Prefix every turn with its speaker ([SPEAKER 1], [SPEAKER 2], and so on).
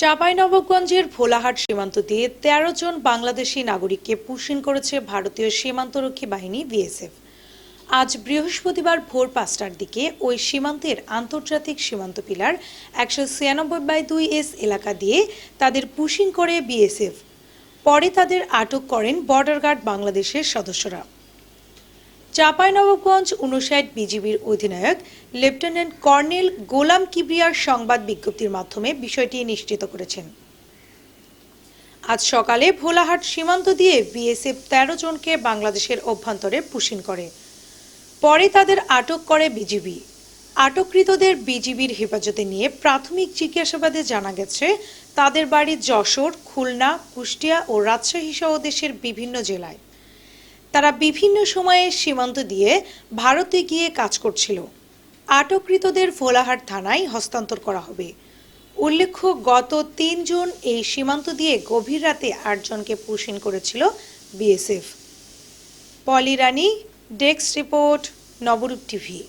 [SPEAKER 1] চাঁপাইনবাবগঞ্জের ভোলাহাট সীমান্ত দিয়ে তেরো জন বাংলাদেশি নাগরিককে পুষিন করেছে ভারতীয় সীমান্তরক্ষী বাহিনী, বিএসএফ। আজ বৃহস্পতিবার ভোর পাঁচটার দিকে ওই সীমান্তের আন্তর্জাতিক সীমান্ত পিলার একশো ছিয়ানব্বই বাই দুই এস এলাকা দিয়ে তাদের পুশিং করে বিএসএফ। পরে তাদের আটক করেন বর্ডার গার্ড বাংলাদেশের সদস্যরা। চাঁপাইনবাবগঞ্জ উনষাট বিজিবির অধিনায়ক, লেফটেন্যান্ট কর্নেল গোলাম কিবরিয়ার সংবাদ বিজ্ঞপ্তির মাধ্যমে বিষয়টি নিশ্চিত করেছেন। আজ সকালে ভোলাহাট সীমান্ত দিয়ে বিএসএফ তেরো জনকে বাংলাদেশের অভ্যন্তরে পুশিন করে। পরে তাদের আটক করে বিজিবি। আটককৃতদের বিজিবির হেফাজতে নিয়ে প্রাথমিক জিজ্ঞাসাবাদে জানা গেছে, তাদের বাড়ি যশোর, খুলনা, কুষ্টিয়া ও রাজশাহী সহ দেশের বিভিন্ন জেলায়। তারা বিভিন্ন সময়ে সীমান্ত দিয়ে ভারতে গিয়ে কাজ করছিল। আটককৃতদের ফোলাহাট থানায় হস্তান্তর করা হবে। উল্লেখ্য, গত তিনজন এই সীমান্ত দিয়ে গভীর রাতে আটজনকে পুষিন করেছিল BSF. Poli Rani, desk report, Nabarup TV.